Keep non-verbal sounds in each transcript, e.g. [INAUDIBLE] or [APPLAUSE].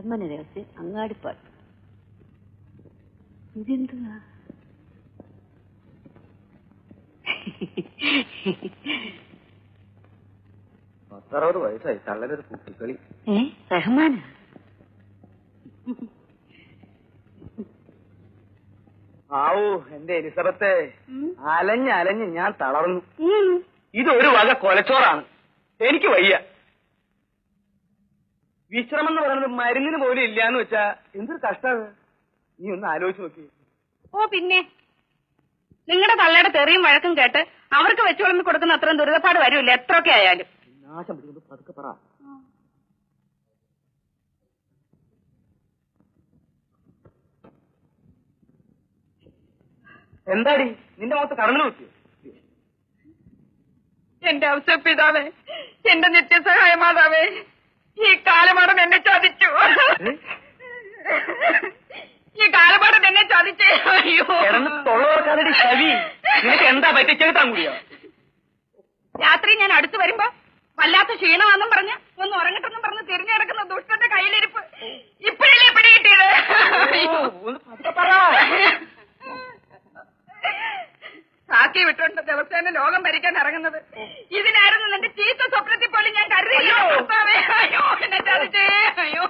ജർമ്മന രഹസ്യം അങ്ങാടിപ്പാട്ട്. ഇതെന്തുവാ? പത്തറുപത് വയസ്സായി തള്ളലൊരു കുട്ടിക്കളി. ഏ? റഹ്മാന? ആവൂ എന്റെ എലിസബത്തെ. അലഞ്ഞ് അലഞ്ഞ് ഞാൻ തളർന്നു. ഇതൊരു വക കൊലച്ചോറാണ്. എനിക്ക് വയ്യ. വിശ്രമം എന്ന് പറയുന്നത് മരുന്നിന് പോലും ഇല്ല എന്ന് വെച്ചാ എന്തൊരു കഷ്ടാണ്? നീ ഒന്ന് ആലോചിച്ച് നോക്കി. ഓ പിന്നെ. നിങ്ങളുടെ തള്ളയുടെ തെറിയും വഴക്കും കേട്ട് അവർക്ക് വെച്ചു വിളമ്പി കൊടുക്കുന്ന അത്രയും ദുരിതപ്പാട് വരില്ല എത്രയൊക്കെ ആയാലും. നാശം പിടിക്കുന്നത് പതുക്കെ പറ. എന്താടി? നിന്റെ മുഖത്ത് കടന്നു നോക്കിയോ എന്റെ അവസര പിതാവേ എന്റെ നിത്യസഹായ മാതാവേ. ഈ കാലപാഠം എന്നെ ചതിച്ചു. ഈ കാലപാഠം എന്നെ ചതിച്ചേ. അയ്യോ. കിടന്ന് തൊള്ളവർക്കാതെ ശവി. നിനക്ക് എന്താ പറ്റിച്ചെടുത്താൻ കൂടിയോ. രാത്രി ഞാൻ അടുത്ത് വരുമ്പോ വല്ലാത്ത ക്ഷീണമാണെന്നും പറഞ്ഞ് ഒന്ന് ഉറങ്ങട്ടെന്നും പറഞ്ഞ് തിരിഞ്ഞു കിടക്കുന്ന ദുഷ്ടന്റെ കയ്യിലിരിപ്പ് ഇപ്പഴല്ലേ പിടികിട്ടിയത്? കാക്കി വിട്ടുണ്ട് ദിവസേന ലോകം ഭരിക്കാൻ ഇറങ്ങുന്നത്. ഇതിനായിരുന്നു നിന്റെ ചീത്ത സ്വപ്നത്തിൽ പോലും ഞാൻ കരുതിയില്ല കർത്താവേ അയ്യോ എന്നെ ചതിച്ചേ അയ്യോ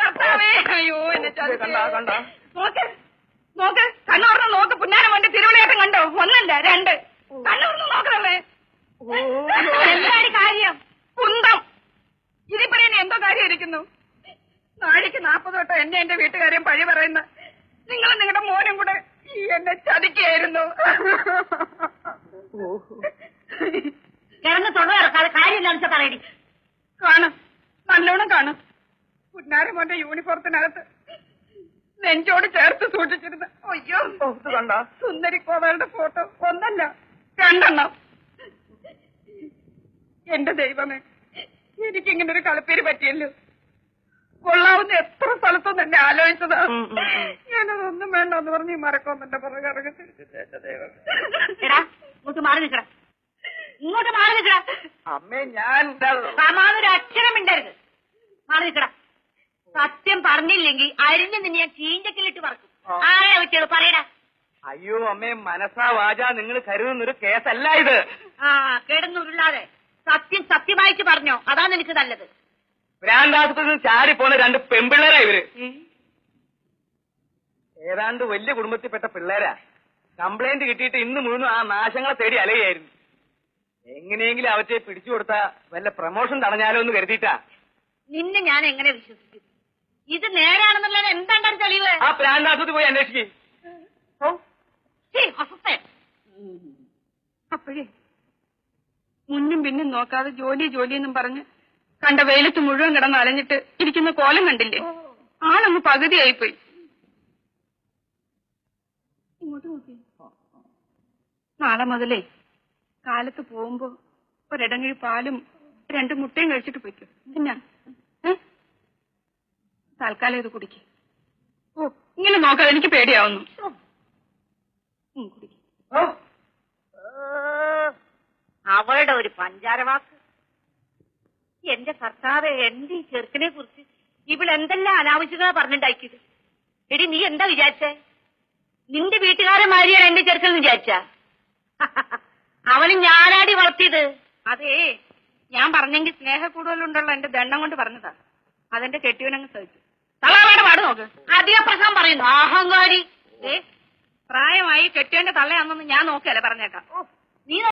കർത്താവേ അയ്യോ എന്നെ ചതിച്ചേ കണ്ടാ, കണ്ടാ? നോക്ക് നോക്ക് കണ്ണൂർന്ന് നോക്ക് പുന്നാരം വേണ്ടി തിരുവിളിയേട്ടം കണ്ടോ? ഒന്നല്ല രണ്ട്. കണ്ണൂർന്ന് നോക്കണമേ എന്താണ് കാര്യം? കുന്തം. ഇതിപ്പോ എന്തോ കാര്യം ഇരിക്കുന്നു നാഴിക്ക് നാപ്പത് തൊട്ടോ എന്നെ എന്റെ വീട്ടുകാരെയും പഴി പറയുന്ന നിങ്ങൾ നിങ്ങളുടെ മോനും കൂടെ ഈ എന്നെ ചതിക്കായിരുന്നു കിടന്ന് ഇറക്കാതെ കാര്യം എന്താണെന്ന് പറയടി. കാണും. നല്ലോണം കാണും. പുന്നാരം മോന്റെ യൂണിഫോമത്തിനകത്ത് നെഞ്ചോട് ചേർത്ത് സൂക്ഷിച്ചിരുന്ന. അയ്യോ കണ്ട? സുന്ദരി കോതകളുടെ ഫോട്ടോ. ഒന്നല്ല രണ്ടെണ്ണം. എന്റെ ദൈവമേ എനിക്കിങ്ങനെ ഒരു കളിപ്പേര് പറ്റിയല്ലോ. കൊള്ളാവുന്ന എത്ര സ്ഥലത്തൊന്നും എന്നെ ആലോചിച്ചതാ. ഞാനതൊന്നും വേണ്ട എന്ന് പറഞ്ഞ് ഈ മറക്കോന്നെ പുറകെ ഇറങ്ങി എന്റെ ഇങ്ങോട്ട് മാറി നിൽക്കട. ഇങ്ങോട്ട് മാറി നിൽക്കട. അമ്മേ ഞാൻ അക്ഷരം ഉണ്ടായിരുന്നു മാറി നിൽക്കടാ. സത്യം പറഞ്ഞില്ലെങ്കിൽ അരിഞ്ഞ് നിന്ന് ഞാൻ ചീഞ്ചക്കിലിട്ട് പറക്കും. ആരാ വെച്ചത് പറയടാ? അയ്യോ അമ്മേ മനസ്സാ വാച. നിങ്ങൾ കരുതുന്നൊരു കേസല്ല ഇത്. ആ കേടുന്നുരുള്ളാതെ. സത്യം സത്യമായിട്ട് പറഞ്ഞോ? അതാണ് എനിക്ക് നല്ലത്. ഭ്രാന്താസത്തിൽ നിന്ന് ചാടി പോണ രണ്ട് പെമ്പിള്ളേരാ ഇവർ. ഏതാണ്ട് വലിയ കുടുംബത്തിൽപ്പെട്ട പിള്ളേരാ. കംപ്ലൈന്റ് കിട്ടിയിട്ട് ഇന്ന് മുഴുവൻ ആ നാശങ്ങളെ തേടി അലയായിരുന്നു എങ്ങനെയെങ്കിലും അവറ്റെ പിടിച്ചു കൊടുത്താ വല്ല പ്രമോഷൻ തടഞ്ഞാലോ എന്ന് കരുതിയിട്ടാ. നിന്നെ ഞാൻ എങ്ങനെ വിശ്വസിക്കും? ഇത് നേരാണെന്നുള്ളത് എന്താണ് തെളിവ്? ആ ഭ്രാന്താശുപത്രി പോയി അന്വേഷിക്കേ. അപ്പോഴേ മുന്നും പിന്നും നോക്കാതെ ജോലി ജോലി എന്നും പറഞ്ഞ് കണ്ട വെയിലത്ത് മുഴുവൻ കിടന്ന് അലഞ്ഞിട്ട് ഇരിക്കുന്ന കോലം കണ്ടില്ലേ? ആളങ്ങ് പകുതിയായിപ്പോയി. ഇങ്ങോട്ട് നോക്കി. നാളെ മുതലേ കാലത്ത് പോകുമ്പോ ഒരിടങ്ങഴി പാലും രണ്ട് മുട്ടയും കഴിച്ചിട്ട് പോയിക്കോ. പിന്നെ? തൽക്കാലം ഇത് കുടിക്ക്. ഓ ഇങ്ങനെ നോക്കാതെ എനിക്ക് പേടിയാവുന്നു. അവളുടെ ഒരു പഞ്ചാരവാക്ക് എന്റെ കർത്താവ് എന്റെ ഈ ചെറുക്കനെ കുറിച്ച് ഇവിടെ എന്തെല്ലാം അനാവശ്യത പറഞ്ഞിട്ടുണ്ടാക്കിയത് എടി നീ എന്താ വിചാരിച്ചേ? നിന്റെ വീട്ടുകാരെ മാരിയാണ് എന്റെ ചെറുക്കൻ വിചാരിച്ച? [LAUGHS] അവന് ഞാനാടി വളർത്തിയത്? അതേ ഞാൻ പറഞ്ഞെങ്കിൽ സ്നേഹ കൂടുതലുണ്ടല്ലോ എന്റെ ദണ്ണം കൊണ്ട് പറഞ്ഞതാ. അതെന്റെ കെട്ടിയവനങ്ങ് സഹിച്ചു. പാട് അധിക പ്രശ്നം പറയുന്നു. അഹങ്കാരി പ്രായമായി കെട്ടേണ്ട തള്ളയാണെന്ന് ഞാൻ നോക്കിയല്ലേ പറഞ്ഞേക്കാം.